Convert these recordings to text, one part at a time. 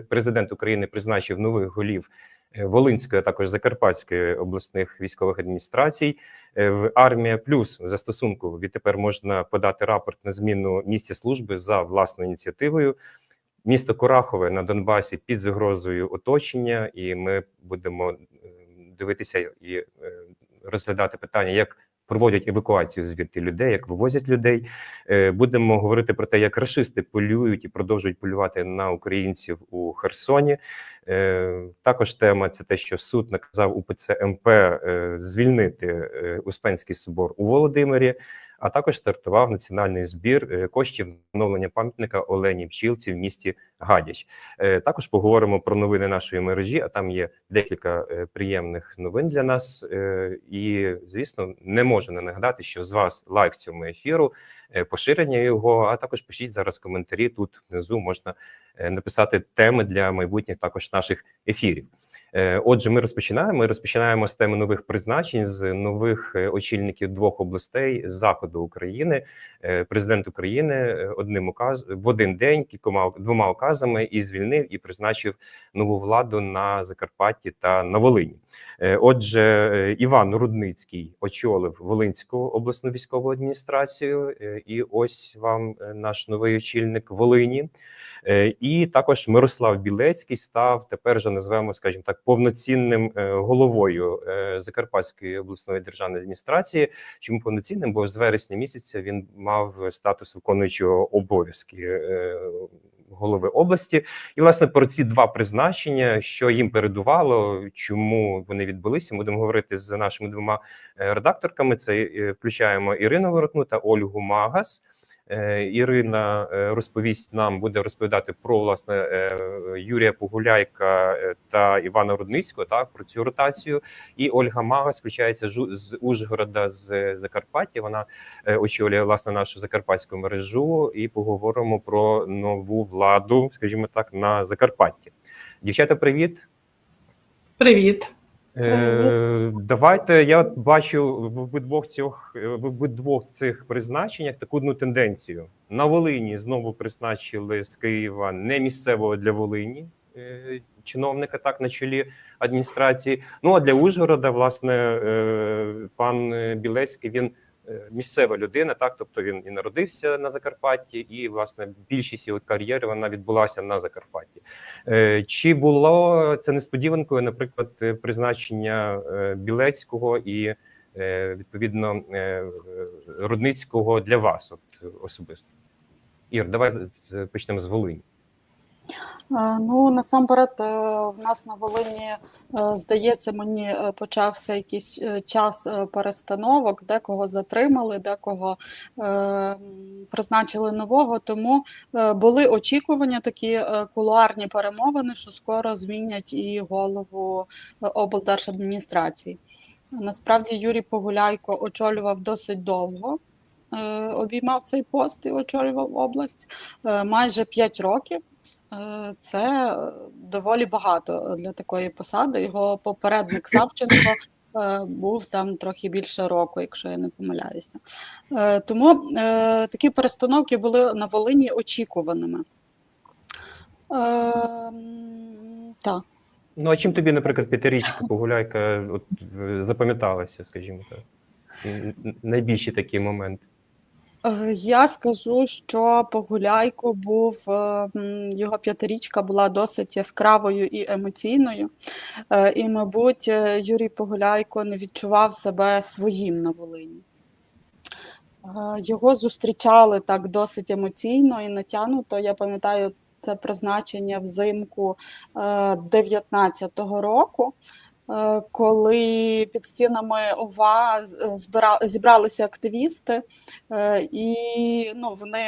президент України призначив нових голів е, Волинської, а також Закарпатської обласних військових адміністрацій. Е, В армія плюс застосунку відтепер можна подати рапорт на зміну місця служби за власною ініціативою. Місто Курахове на Донбасі під загрозою оточення, і ми будемо дивитися і е, розглядати питання, як проводять евакуацію звідти людей, як вивозять людей. Е, Будемо говорити про те, як рашисти полюють і продовжують полювати на українців у Херсоні. Е, Також тема це те, що суд наказав УПЦ МП е, звільнити Успенський собор у Володимирі. А також стартував національний збір е, коштів встановлення пам'ятника Олені Пчілці в місті Гадяч. Е, Також поговоримо про новини нашої мережі. А там є декілька е, приємних новин для нас. І звісно, не можу не нагадати, що з вас лайк цьому ефіру, поширення його. А також пишіть зараз коментарі. Тут внизу можна написати теми для майбутніх також наших ефірів. Е, Отже, ми розпочинаємо. Ми розпочинаємо з теми нових призначень з нових е, очільників двох областей з заходу України. Е, Президент України одним указ в один день кількома двома указами і звільнив і призначив нову владу на Закарпатті та на Волині. Отже, Іван Рудницький очолив Волинську обласну військову адміністрацію, і ось вам наш новий очільник Волині. Е, І також Мирослав Білецький став тепер же назвемо, скажімо так, повноцінним е, головою е, Закарпатської обласної державної адміністрації. Чому повноцінним? Бо з вересня місяця він мав статус виконуючого обов'язки голови області. І власне про ці два призначення, що їм передувало, чому вони відбулися, будемо говорити з нашими двома редакторками. Це включаємо Ірину Воротну та Ольгу Магас. Е, Ірина е, розповість нам, буде розповідати про власне е, Юрія Погуляйка та Івана Рудницького, так про цю ротацію. І Ольга Магас включається з Ужгорода з Закарпаття. Вона очолює власне нашу закарпатську мережу, і поговоримо про нову владу, скажімо так, на Закарпатті. Дівчата, привіт. Привіт. Е, давайте я бачу в обидвох цих в обидвох цих призначеннях таку одну тенденцію. На Волині знову призначили з Києва не місцевого для Волині е, чиновника, так на чолі адміністрації. Ну а для Ужгорода, власне, е, пан Білецький він е, місцева людина, так тобто він і народився на Закарпатті, і власне більшість його кар'єри вона відбулася на Закарпатті. Е, Чи було це несподіванкою, наприклад, е, призначення е, Білецького і е, відповідно е, Рудницького для вас, от особисто? Ір, давай почнемо з Волині. Ну, насамперед, е, в нас на Волині, е, здається, мені е, почався якийсь час перестановок, декого затримали, декого призначили нового. Тому були очікування, такі кулуарні перемовини, що скоро змінять і голову облдержадміністрації. Насправді Юрій Погуляйко очолював досить довго. Обіймав цей пост і очолював область майже 5 років. Е, Це е, доволі багато для такої посади. Його попередник Савченко е, був там трохи більше року, якщо я не помиляюся. Е, Тому е, такі перестановки були на Волині очікуваними. Е, Так. Ну а чим тобі, наприклад, п'ятирічка Погуляйка от, е, запам'яталася, скажімо так? Найбільші такі моменти. Е, Я скажу, що Погуляйко був, е, його п'ятирічка була досить яскравою і емоційною. Е, І, мабуть, Юрій Погуляйко не відчував себе своїм на Волині. Його зустрічали так досить емоційно і натягнуто. Я пам'ятаю це призначення взимку 19-го року. Е, Коли під стінами ОВА збира- зібралися активісти, Е, І ну, вони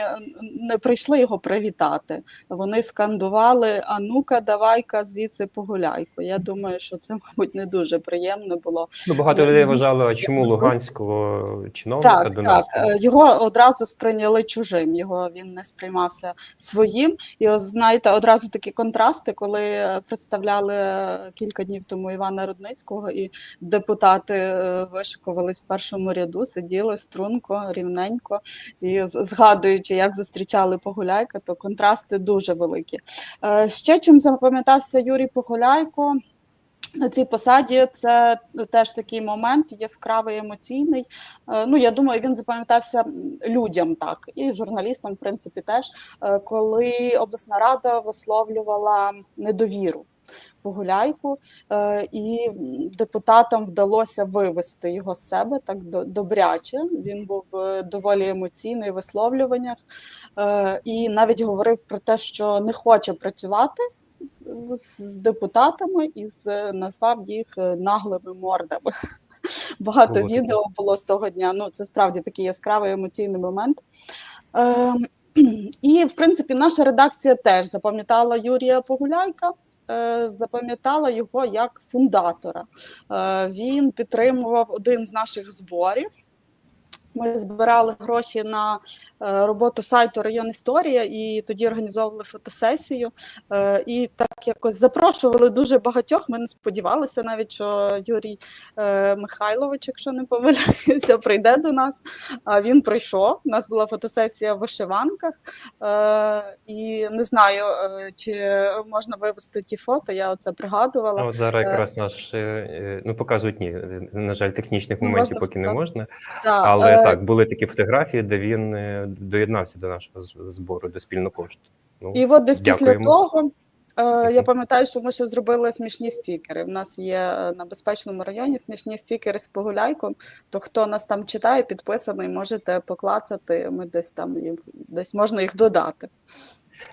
не прийшли його привітати. Вони скандували: А ну-ка, давай-ка звідси погуляйко. Я думаю, що це, мабуть, не дуже приємно було. Ну, багато людей вважали, а чому луганського чиновника Так, до нас? е, Його одразу сприйняли чужим. Його він не сприймався своїм. І знаєте, одразу такі контрасти, коли е, представляли е, кілька днів тому Івана Рудницького, і депутати е, вишикувались в першому ряду, сиділи струнко, рівненько, і згадуючи, як зустрічали Погуляйка, то контрасти дуже великі. Е, Ще чим запам'ятався Юрій Погуляйко. На цій посаді це теж такий момент яскравий емоційний. Е, Ну, я думаю, він запам'ятався людям так, і журналістам, в принципі, теж, коли обласна рада висловлювала недовіру Погуляйку, е, і депутатам вдалося вивести його з себе так добряче. Він був е, доволі емоційний в висловлюваннях е, і навіть говорив про те, що не хоче працювати з депутатами і назвав їх наглими мордами. Багато таке. відео було з того дня. Ну це справді такий яскравий емоційний момент. Ем, і в принципі, наша редакція теж запам'ятала Юрія Погуляйка. Е, Запам'ятала його як фундатора. Е, Він підтримував один з наших зборів. Ми збирали гроші на е, роботу сайту Район Історія і тоді організовували фотосесію. І якось запрошували дуже багатьох. Ми не сподівалися навіть, що Юрій е, Михайлович, якщо не помиляюся, прийде до нас. А він прийшов. У нас була фотосесія в вишиванках. Е, І не знаю, е, чи можна вивести ті фото. Я оце пригадувала. Ну, от зараз Е, якраз наш е, е, ну показують ні, на жаль, технічних Не моментів можна поки не можна. Да, Але е, так, були такі фотографії, де він е, доєднався до нашого збору, до спільного кошту. Ну, І от десь після того. Е, Я пам'ятаю, що ми ще зробили смішні стікери. У нас є е, на безпечному районі смішні стікери з погуляйком. То хто нас там читає, підписаний, можете поклацати. Ми десь там їх десь можна їх додати.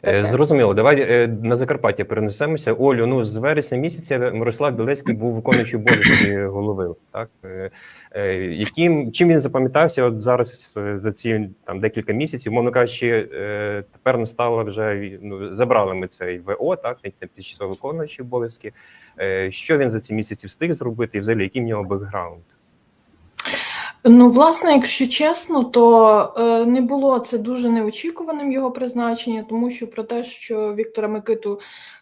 Е, Таке. Зрозуміло, давай е, на Закарпаття перенесемося. Олю, ну з вересня місяця Мирослав Білецький був виконуючий обов'язки голови. Так е, яким чим він запам'ятався? От зараз за ці там декілька місяців, мовно кажучи, тепер настало вже ну, забрали ми цей ВО, так тимчасово виконуючі обов'язки. Що він за ці місяці встиг зробити, і взагалі який в нього бекграунд? Ну, власне, якщо чесно, то е, не було це дуже неочікуваним його призначення, тому що про те, що Віктора Микиту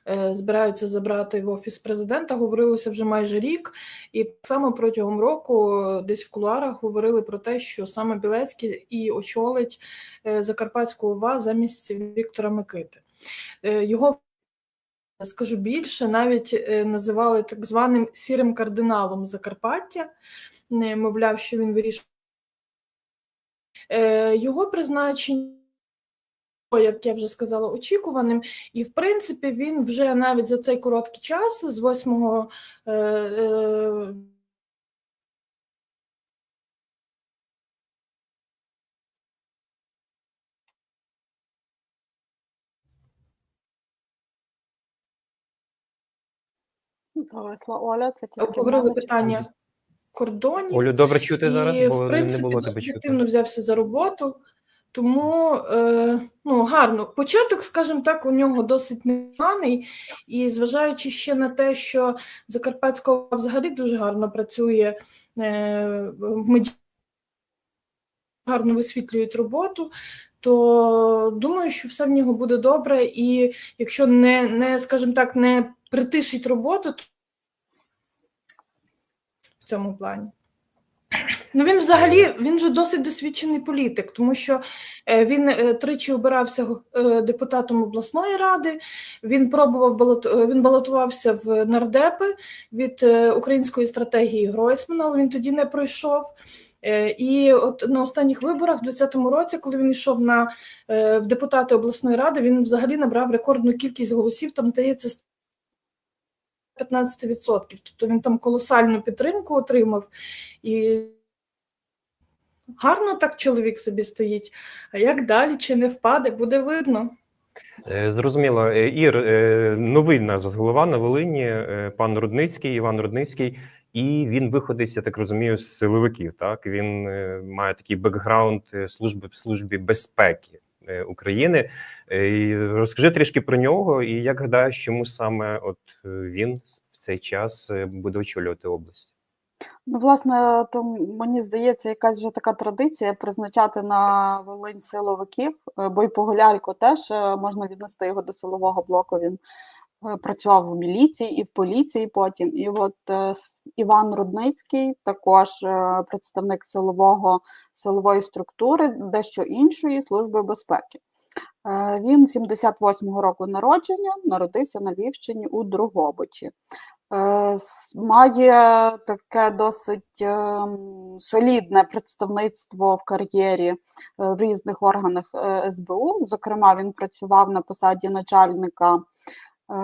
е, збираються забрати в офіс президента, говорилося вже майже рік, і само протягом року е, десь в кулуарах говорили про те, що саме Білецький і очолить Закарпатську ОВА замість Віктора Микити. Його скажу більше, навіть називали так званим сірим кардиналом Закарпаття мовляв, що він вирішує. Е, Його призначення, як я вже сказала, очікуваним. І, в принципі, він вже навіть за цей короткий час, з 8 е, е, Зависла Оля, це тільки чи- питання кордонів. Олю, добре чути зараз, і, бо в принципі, не було тебе чути. активно взявся за роботу. Тому е, ну, гарно. Початок, скажімо так, у нього досить непоганий. І зважаючи ще на те, що Закарпатська взагалі дуже гарно працює е, в меді... гарно висвітлюють роботу, то думаю, що все в нього буде добре. І якщо не, не скажімо так, не притишить роботу, то цьому плані. Ну він взагалі він же досить досвідчений політик, тому що е, він е, тричі обирався е, депутатом обласної ради. Він пробував він балотувався в нардепи від української стратегії Гройсмана, але він тоді не пройшов. І от на останніх виборах, в 2020 році, коли він йшов на в депутати обласної ради, він взагалі набрав рекордну кількість голосів. Там здається 15%. Тобто він там колосальну підтримку отримав і гарно так чоловік собі стоїть. А як далі чи не впаде, буде видно. Е, Зрозуміло, Е, Ір, е, новий у нас голова на Волині, пан Рудницький, Іван Рудницький, і він виходить, я так розумію, з силовиків. Так він має такий бекграунд служби в службі безпеки України. Е, Розкажи трішки про нього, і як гадаєш, чому саме от е, він в цей час е, буде очолювати область? Ну, власне, то мені здається, якась вже така традиція призначати на Волинь силовиків, е, бо й Погулялько теж е, можна віднести його до силового блоку. Він е, працював в міліції і в поліції потім. І от е, Іван Рудницький, також е, представник силового силової структури, дещо іншої служби безпеки. Е, Він 78-го року народження, народився на Львівщині у Дрогобичі. Е, Має таке досить ем, солідне представництво в кар'єрі е, в різних органах е, СБУ. Зокрема, він працював на посаді начальника е,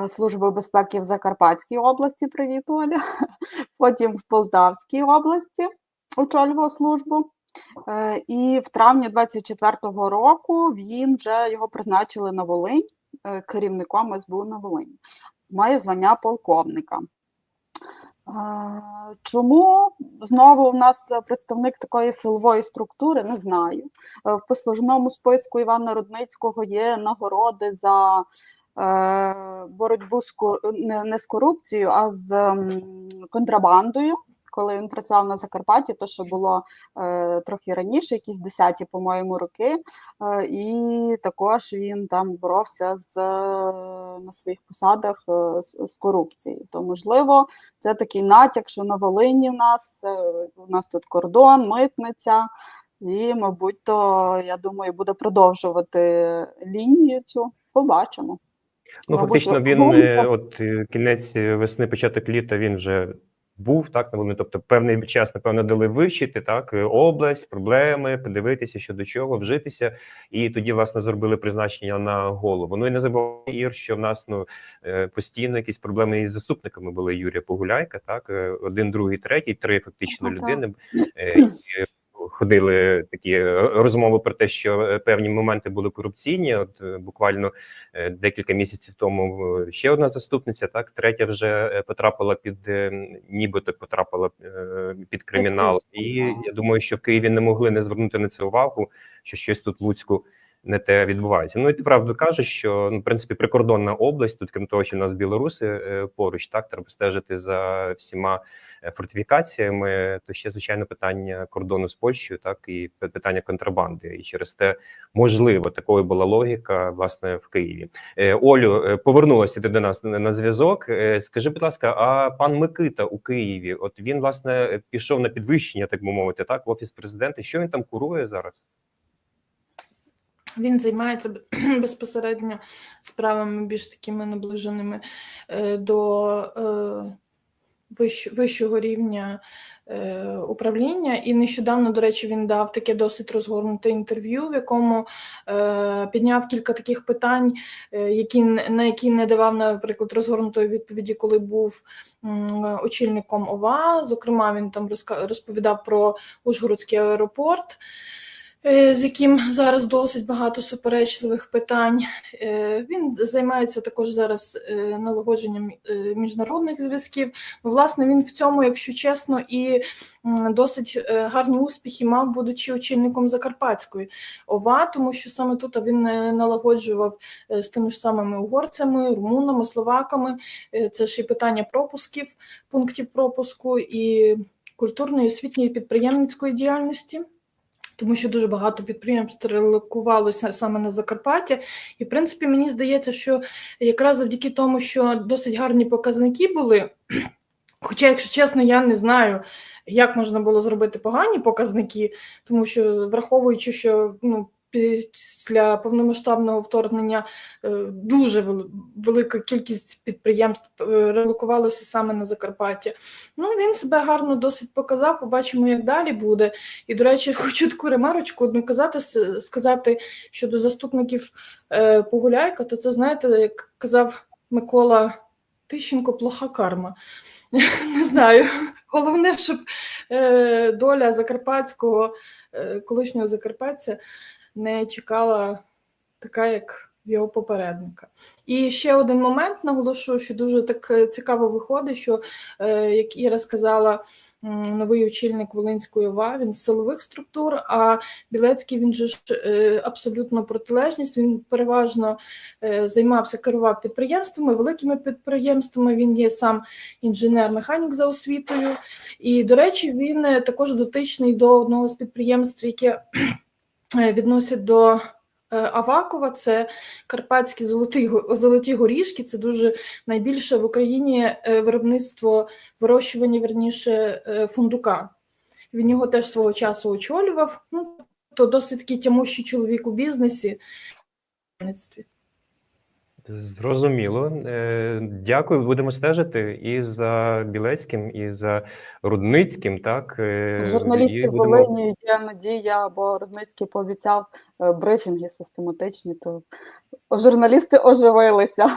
Служби безпеки в Закарпатській області. Привіт, Оля. Потім в Полтавській області очолював службу. Е, І в травні 24-го року він вже його призначили на Волинь е, керівником СБУ на Волині. Має звання полковника. Чому знову у нас е, представник такої силової структури? Не знаю. Е, В послужному списку Івана Рудницького є нагороди за е, боротьбу з не з корупцією, а з контрабандою. Коли він працював на Закарпатті, то що було е, трохи раніше, якісь десяті, по-моєму, роки. Е, і також він там боровся з, е, на своїх посадах е, з, з корупцією. То, можливо, це такий натяк, що на Волині в нас е, у нас тут кордон, митниця, і, мабуть, то я думаю, буде продовжувати лінію цю. Побачимо. Ну, фактично, він е, от е, кінець весни, початок літа він вже був так Волині. Тобто, певний час, напевно, дали вивчити так е, область, проблеми, подивитися, що до чого, вжитися, і тоді, власне, зробили призначення на голову. Ну і не забувай, Ір, що в нас ну постійно якісь проблеми із заступниками були Юрія Погуляйка, так один, другий, третій, три фактично так. людини. Ходили такі е, розмови про те, що е, певні моменти були корупційні. От е, буквально декілька місяців тому ще одна заступниця, так третя вже потрапила під нібито потрапила під кримінал. І я думаю, що в Києві не могли не звернути на це увагу, що щось тут в Луцьку. Не те відбувається. Ну і ти правду кажеш, що ну, в принципі прикордонна область, тут крім того, що в нас білоруси поруч, так треба стежити за всіма фортифікаціями. То ще звичайно питання кордону з Польщею, так і питання контрабанди. І через те можливо такою була логіка власне в Києві. Е, Олю, е, повернулася ти до нас на зв'язок. Е, Скажи, будь ласка, а пан Микита у Києві? От він власне пішов на підвищення, так би мовити, так в офіс президента. Що він там курує зараз? Він займається безпосередньо справами більш такими наближеними е, до е, вищого рівня е, управління. І нещодавно, до речі, він дав таке досить розгорнуте інтерв'ю, в якому е, підняв кілька таких питань, е, які, на які не давав, наприклад, розгорнутої відповіді, коли був очільником ОВА. Зокрема, він там розповідав про Ужгородський аеропорт з яким зараз досить багато суперечливих питань. Е, Він займається також зараз е, налагодженням е, міжнародних зв'язків. Власне, він в цьому, якщо чесно, і досить е, гарні успіхи мав, будучи очільником Закарпатської ОВА, тому що саме тут він е, налагоджував е, з тими ж самими угорцями, румунами, словаками. Е, Це ж і питання пропусків, пунктів пропуску і культурної, освітньої підприємницької діяльності тому що дуже багато підприємств релокувалося саме на Закарпаття. І, в принципі, мені здається, що якраз завдяки тому, що досить гарні показники були. Хоча, якщо чесно, я не знаю, як можна було зробити погані показники, тому що враховуючи, що ну, після повномасштабного вторгнення е, дуже велика кількість підприємств е, релокувалося саме на Закарпаття. Ну, він себе гарно досить показав. Побачимо, як далі буде. І, до речі, хочу таку ремарочку одну казати, сказати щодо заступників е, Погуляйка, то це, знаєте, як казав Микола Тищенко, плоха карма. Не знаю. Головне, щоб е, доля закарпатського, е, колишнього закарпатця не чекала така, як його попередника. І ще один момент наголошую, що дуже так е, цікаво виходить, що, е, як Іра сказала, новий очільник Волинської ОВА, він з силових структур, а Білецький він же ж е, абсолютно протилежність. Він переважно займався, керував підприємствами, великими підприємствами. Він є сам інженер-механік за освітою. І, до речі, він також дотичний до одного з підприємств, яке відносять до е, Авакова, це карпатські золоті, золоті горішки. Це дуже найбільше в Україні е, виробництво вирощування верніше е, фундука. Він його теж свого часу очолював. Ну, то досить такий тямущий чоловік у бізнесі. Зрозуміло. Е, Дякую. Будемо стежити і за Білецьким, і за Рудницьким. Так журналісти журналістів будемо- Волині є надія, бо Рудницький пообіцяв е, брифінги систематичні, то журналісти оживилися.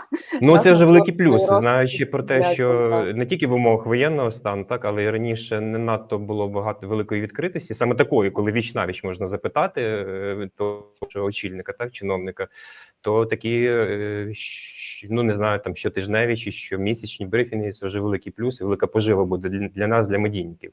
Ну, це вже великий плюс, знаючи про те, що не тільки в умовах воєнного стану, так але й раніше не надто було багато великої відкритості, саме такої, коли віч навіч можна запитати е, того очільника, так чиновника, то такі е, ну не знаю, там щотижневі чи щомісячні брифінги це вже великий плюс і велика пожива буде для нас, для медійників.